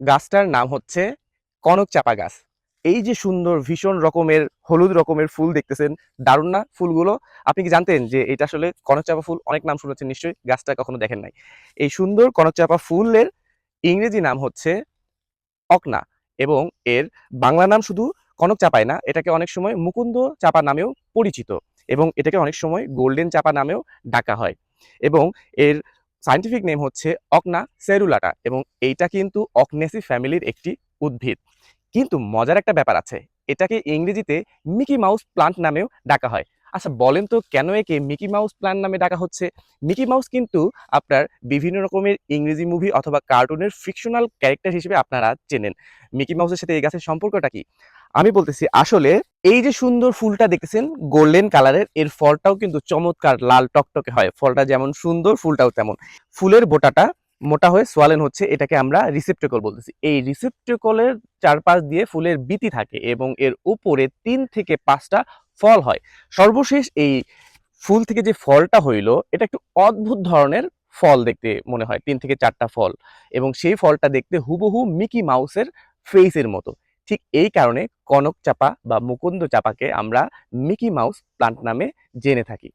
গাছটার নাম হচ্ছে কনক চাপা গাছ। এই যে সুন্দর ভীষণ রকমের, হলুদ রকমের ফুল দেখতেছেন, দারুণ না ফুলগুলো? আপনি কি জানতেন যে এটা আসলে কনক চাপা ফুল? অনেক নাম শুনেছেন নিশ্চয়ই, গাছটা কখনো দেখেন নাই। এই সুন্দর কনক চাপা ফুলের ইংরেজি নাম হচ্ছে অকনা এবং এর বাংলা নাম শুধু কনক চাপায় না, এটাকে অনেক সময় মুকুন্দ চাপা নামেও পরিচিত এবং এটাকে অনেক সময় গোল্ডেন চাপা নামেও ডাকা হয় এবং এর সায়েন্টিফিক নেম হচ্ছে অকনা সেরুলাটা এবং এইটা কিন্তু অকনেসি ফ্যামিলির একটি উদ্ভিদ। কিন্তু মজার একটা ব্যাপার আছে, এটাকে ইংরেজিতে মিকি মাউস প্লান্ট নামেও ডাকা হয়। আচ্ছা বলেন তো কেন একে মিকি মাউস প্ল্যান নামে ডাকা হচ্ছে? মিকি মাউস কিন্তু আপনার বিভিন্ন রকমের ইংরেজি মুভি অথবা কার্টুনের ফিকশনাল ক্যারেক্টার হিসেবে আপনারা চেনেন। মিকি মাউসের সাথে এই গাছের সম্পর্কটা কি? আমি বলতেছি, আসলে এই যে সুন্দর ফুলটা দেখতেছেন গোল্ডেন কালারের এর ফলটাও কিন্তু চমৎকার লাল টকটকে হয়। ফলটা যেমন সুন্দর, ফুলটাও তেমন। ফুলের বোটাটা মোটা হয়ে সোয়ালেন হচ্ছে, এটাকে আমরা রিসেপ্টেকল বলতেছি। এই রিসেপ্টেকলের চারপাশ দিয়ে ফুলের বিতি থাকে এবং এর উপরে তিন থেকে পাঁচটা ফল হয়। সর্বশেষ এই ফুল থেকে যে ফলটা হইল, এটা একটু অদ্ভুত ধরনের ফল দেখতে মনে হয়, তিন থেকে চারটা ফল। এবং সেই ফলটা দেখতে হুবহু মিকি মাউসের ফেসের মতো। ঠিক এই কারণে কনক চাপা বা মুকুন্দ চাপাকে আমরা মিকি মাউস প্লান্ট নামে জেনে থাকি।